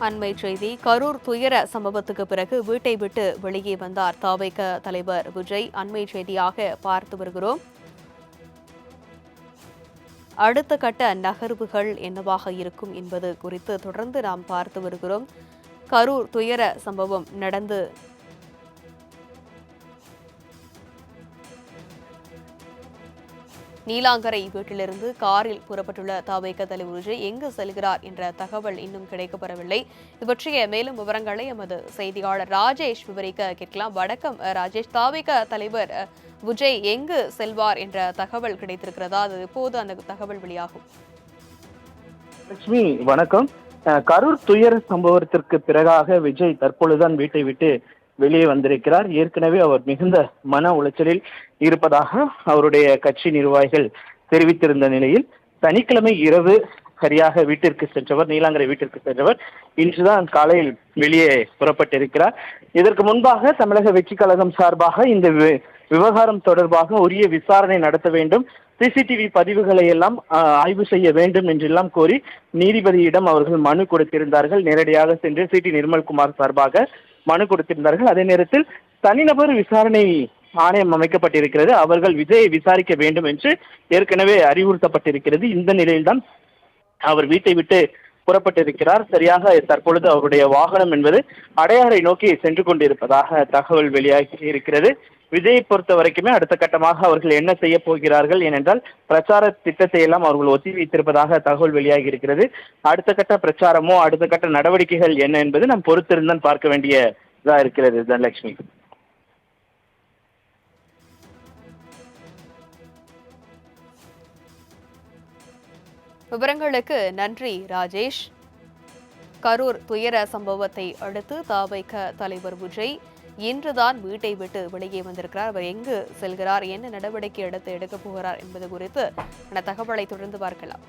அண்மை செய்தி கரூர் துயர சம்பவத்துக்கு பிறகு வீட்டை விட்டு வெளியே வந்தார் தாவைக்க தலைவர் விஜய். அண்மை செய்தியாக பார்த்து வருகிறோம். அடுத்த கட்ட நகர்வுகள் என்னவாக இருக்கும் என்பது குறித்து தொடர்ந்து நாம் பார்த்து வருகிறோம். கரூர் துயர சம்பவம் நடந்து நீலாங்கரை வீட்டிலிருந்து காரில் புறப்பட்டுள்ள தாவைக்க தலைவர் விஜய் எங்கு செல்கிறார் என்ற தகவல் இன்னும் கிடைக்கப்பெறவில்லை. இது பற்றிய மேலும் விவரங்களை எமது செய்தியாளர் ராஜேஷ் விவரிக்க கேட்கலாம். வணக்கம் அஹ், ராஜேஷ். தாவைக்க தலைவர் அஹ், விஜய் எங்கு செல்வார் என்ற தகவல் கிடைத்திருக்கிறதா? அது எப்போது அந்த தகவல் வெளியாகும். லட்சுமி வணக்கம். அஹ், கரூர் துயர சம்பவத்திற்கு பிறகாக விஜய் தற்பொழுதுதான் வீட்டை விட்டு வெளியே வந்திருக்கிறார். ஏற்கனவே அவர் மிகுந்த மன உளைச்சலில் இருப்பதாக அவருடைய கட்சி நிர்வாகிகள் தெரிவித்திருந்த நிலையில் சனிக்கிழமை இரவு சரியாக வீட்டிற்கு சென்றவர் நீலாங்கரை வீட்டிற்கு சென்றவர் இன்றுதான் காலையில் வெளியே புறப்பட்டிருக்கிறார். இதற்கு முன்பாக தமிழக வெற்றி கழகம் சார்பாக இந்த வி- விவகாரம் தொடர்பாக உரிய விசாரணை நடத்த வேண்டும். சிசிடிவி பதிவுகளை எல்லாம் ஆய்வு செய்ய வேண்டும் என்றெல்லாம் கோரி நீதிபதியிடம் அவர்கள் மனு கொடுத்திருந்தார்கள். நேரடியாக சென்று சிடி நிர்மல்குமார் சார்பாக மனு கொடுத்திருந்தார்கள். அதே நேரத்தில் தனிநபர் விசாரணை ஆணையம் அமைக்கப்பட்டிருக்கிறது. அவர்கள் விஜயை விசாரிக்க வேண்டும் என்று ஏற்கனவே அறிவுறுத்தப்பட்டிருக்கிறது. இந்த நிலையில்தான் அவர் வீட்டை விட்டு புறப்பட்டிருக்கிறார். சரியாக தற்பொழுது அவருடைய வாகனம் என்பது அடையாறை நோக்கி சென்று கொண்டிருப்பதாக தகவல் வெளியாகி இருக்கிறது. விஜயை பொறுத்த வரைக்குமே அடுத்த கட்டமாக அவர்கள் என்ன செய்ய போகிறார்கள் ஏனென்றால் பிரச்சார திட்டத்தை எல்லாம் அவர்கள் ஒத்தி வைத்திருப்பதாக தகவல் வெளியாகி இருக்கிறது. அடுத்த கட்ட பிரச்சாரமோ அடுத்த கட்ட நடவடிக்கைகள் என்ன என்பது நாம் பொறுத்திருந்தான் பார்க்க வேண்டியதா இருக்கிறது தனலட்சுமி. விவரங்களுக்கு நன்றி ராஜேஷ். கரூர் துயர சம்பவத்தை அடுத்து தாவைக்க தலைவர் விஜய் இன்றுதான் வீட்டை விட்டு வெளியே வந்திருக்கிறார். அவர் எங்கு செல்கிறார்? என்ன நடவடிக்கை எடுத்து எடுக்கப் போகிறார் என்பது குறித்து அந்த தகவலை தொடர்ந்து பார்க்கலாம்.